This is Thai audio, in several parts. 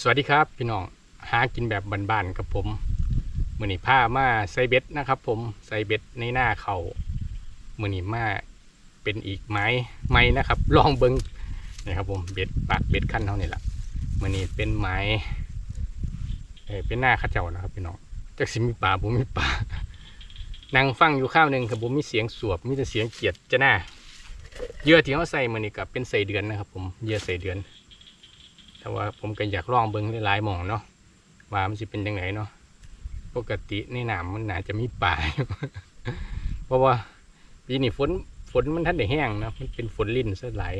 สวัสดีครับพี่น้องหากินแบบบ้านๆกับผมมือนี้ผ้ามาใส่เบ็ดนะครับ ผมใส่เบ็ดในหน้าเขามือนี้มาเป็นอีกไม้ไม้นะครับ ลองเบิงนี่ครับผมเบ็ดปากเบ็ดขั้นเท่านี้แหละมือนี้เป็นไม้เออเป็นหน้าข้าเจ้านะครับพี่น้องจักสิมีป่าผมมีป่านั่งฟังอยู่ข้าวหนึ่งครับผมมีเสียงสวบมีแต่เสียงเกียดจะหน้าเยื่อที่เขาใส่มือนี้กับเป็นใส่เดือนนะครับ ผมเยื่อใส่เดือน แต่ว่าผมก็อยากลองเบิ้งหลายๆหม่องเนาะว่ามันจะเป็นยังไงเนาะปกติในหน้ำมันหนาจะมีป่ายเพราะว่าปีนี้ฝนฝนมันทันได้แห้งนะมันเป็นฝนลิ่นซะหลาย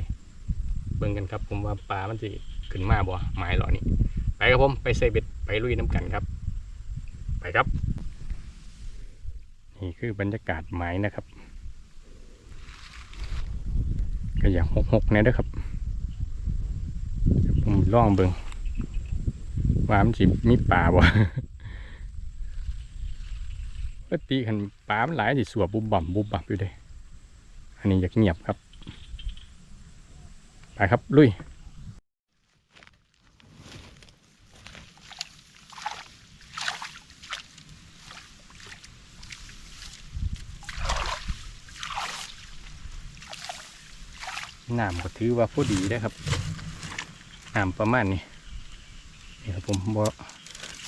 เบิ่งกันครับ ผมว่าปลามันจะขึ้นมาบ่หมายหรอนี่ไปครับผมไปใส่เบ็ดไปลุยน้ำกันครับ ไปครับ นี่คือบรรยากาศหมายนะครับ ก็อยากหกๆเนี่ยเด้วยครับ ล่องเบิงว่ามันสิมีป่าบ่ปกติคันป่ามันหลายสิสวบบุบบ่ำบุบบับอยู่เด้อันนี้อยากเงียบครับ ไปครับ ลุยน้ำก็ถือว่าพอดีได้ครับ น้ำประมาณนี้นี่ครับผมบ่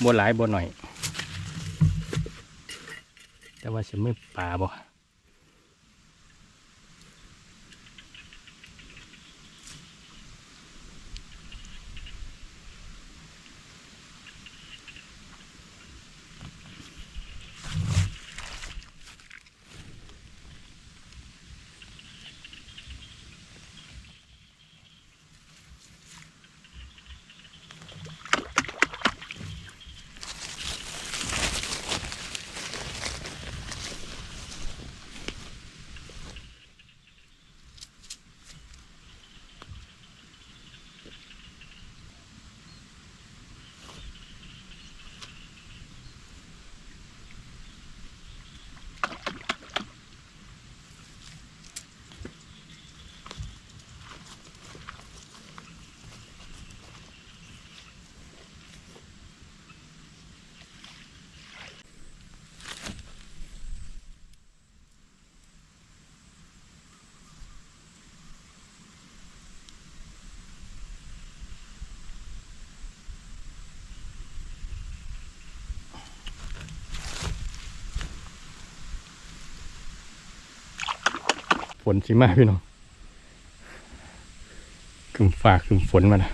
บ่หลายบ่หน่อย แต่ว่าจะไม่ป่าบ่ ฝนสิมาพี่น้องขึ้มฟ้าขึ้มฝนมานะ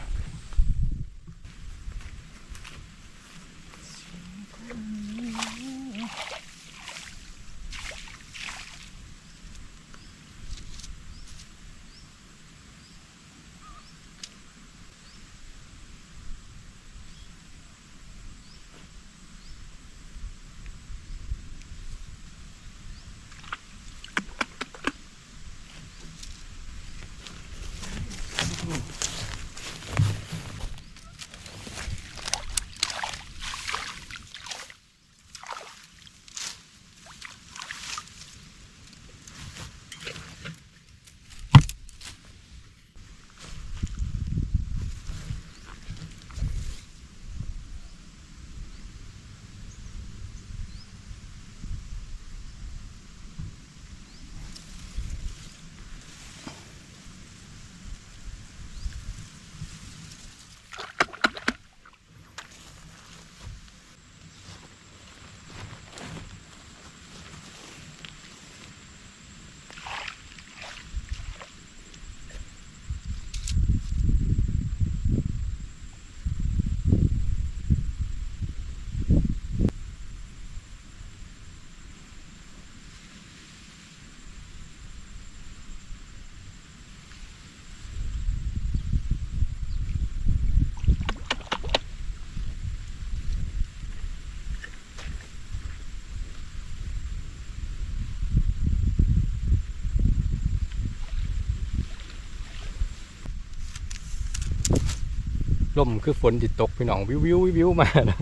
ลมคือฝนจิตตกพี่น้องวิววิววิวมานะ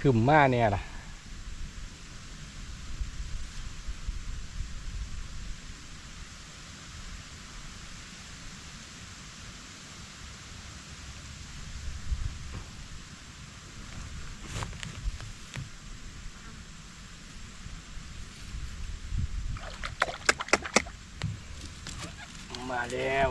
คืมมาเนี่ยล่ะมาแล้ว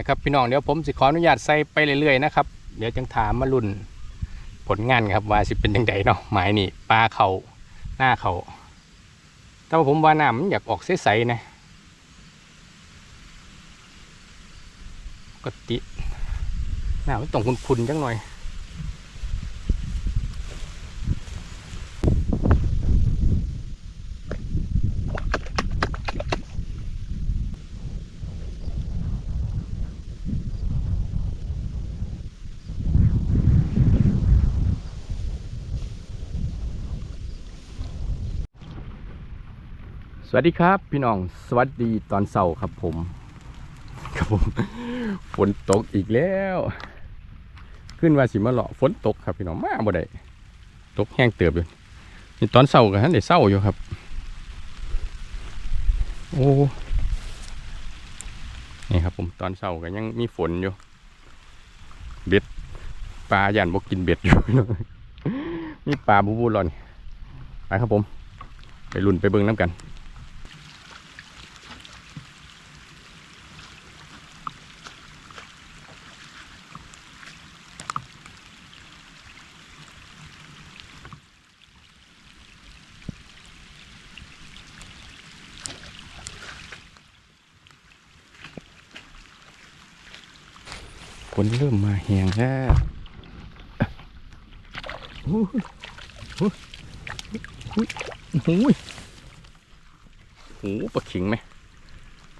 นะครับพี่น้องเดี๋ยวผมสิขออนุญาตใส่ไปเรื่อยๆนะครับเดี๋ยวจังถามมารุ่นผลงานครับว่าสิเป็นยังไงเนาะหมายนี่ปลาเขาหน้าเขาแต่ว่าผมว่าน้ำมันอยากออกใสๆนะปกติหน้ามันต้องคุนๆจังหน่อย สวัสดีครับ พี่น้องสวัสดีตอนเสาร์ครับผม ครับผมฝนตกอีกแล้ว ขึ้นว่าสิมาเลาะฝนตกครับพี่น้องมาบ่ได้ตกแห้งเติบอยู่นี่ตอนเสาร์กันได้เศร้าอยู่ครับ โอ้นี่ครับผมตอนเสาร์กันยังมีฝนอยู่ เบ็ดปลายันบกกินเบ็ดอยู่พี่น้องมีปลาบูบูรอนไปครับผม ไปลุ่นไปเบิ่งน้ำกัน ฝนเริ่มมาแหงแล้วโอ้ยโอ้ยโอ้ยโอ้ยโอ้โหปลาขิงไหม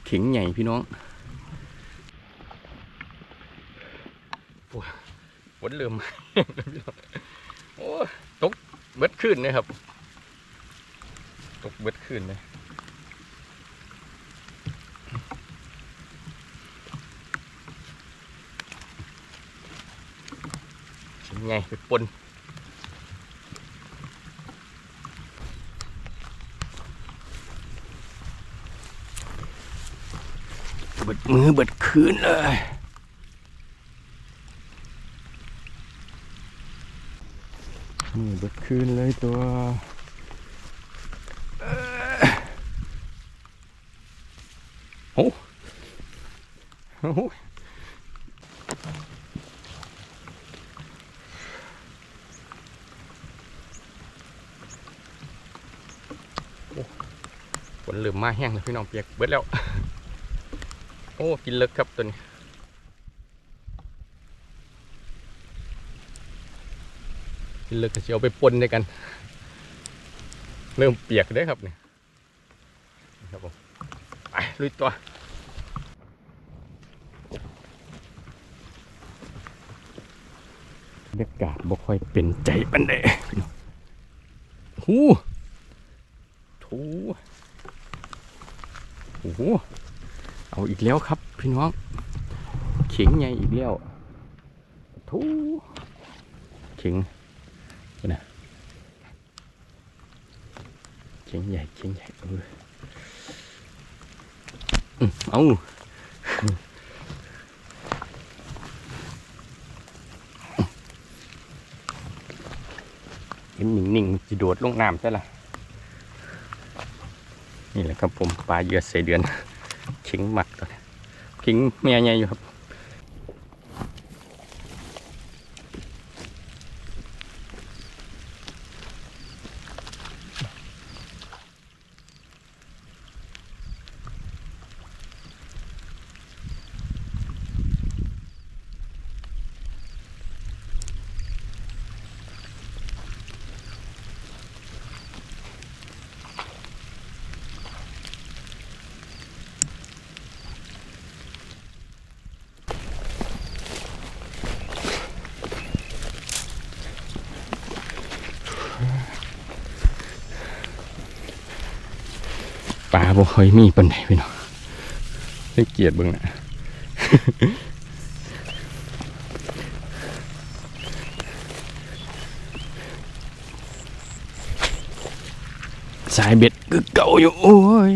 ขิงใหญ่พี่น้องฝนเริ่มมาแล้วพี่น้องโอ้ยตกเบิดขึ้นนะครับตกเบิดขึ้นเลย เป็น ไงไปปนเบิดมือเบิดคืนเลยมือเบิดคืนเลยตัวเอ้อโอ้โอ้ นเริ่มมาแห้งแล้วพี่น้องเปียกเบิดแล้ว โอ้ กินเลิกครับตัวนี้กินเลิกก็จะเอาไปปนด้วยกัน เริ่มเปียกได้ครับเนี่ยนะครับผมไปลุยตัวบรรยากาศบ่ค่อยเป็นใจปันเดพี่น้องหูถู โอ้โห เอาอีกแล้วครับ พี่น้องเข็งใหญ่อีกแล้วทูเข็งนะเข็งใหญ่เข็งใหญ่เออเอาเห็นหนิ่งๆจะโดดลงน้ำใช่ละ นี่แหละครับผมปลาเหยื่อเสเดือนขิงหมักตัวนี้ขิงเมียใหญ่อยู่ครับาบ่ค่อยมีปันใดพี่น้องให้เกียรติเบิ่งนะสายเบ็ดก็เก่าอยู่โอ้ย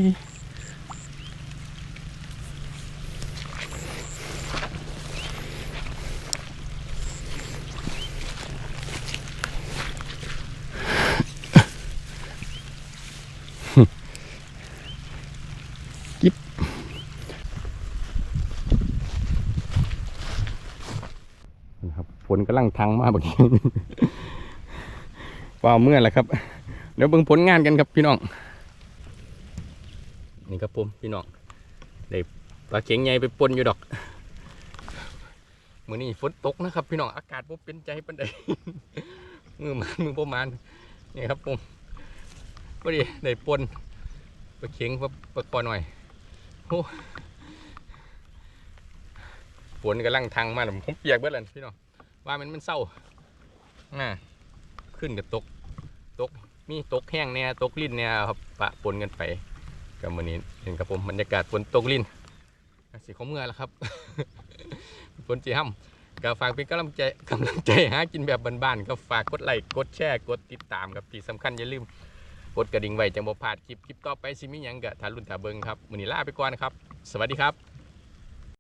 นะครับฝนกำลังทังมากบางทีว้าเมื่อแหละครับ เดี๋ยวเบิ่งผลงานกันครับพี่น้อง นี่ครับผมพี่น้องได้ปลาเข็งใหญ่ไปปนอยู่ดอกมือนี้ฝนตกนะครับ พี่น้องอากาศบ่เป็นใจปานใดมือมันมือประมาณนี่ครับผมพอดีได้ปนปลาเข็งปลาปลาคอหน่อยโอ้ฝนกำลังทังมาผมเปียกเบิดแล้วพี่น้อง ว่ามันมันเศร้าน่าขึ้นกับตกตกมีตกแห้งเนี่ยตกลิ้นเนี่ยครับปะปนกันไปกับมือนี้เห็นครับผมบรรยากาศฝนตกลิ้นสีของเมื่อแล้วครับฝนจีห้ำก็ฝากเป็นกำลังใจกำลังใจหากินแบบบ้านๆก็ฝากกดไลค์กดแชร์กดติดตามครับที่สำคัญอย่าลืมกดกระดิ่งไว้จังบ่พลาดคลิปคลิปต่อไปสิมีหยังก็ทารุ่นทาเบิงครับมือนี้ลาไปก่อนครับ สวัสดีครับ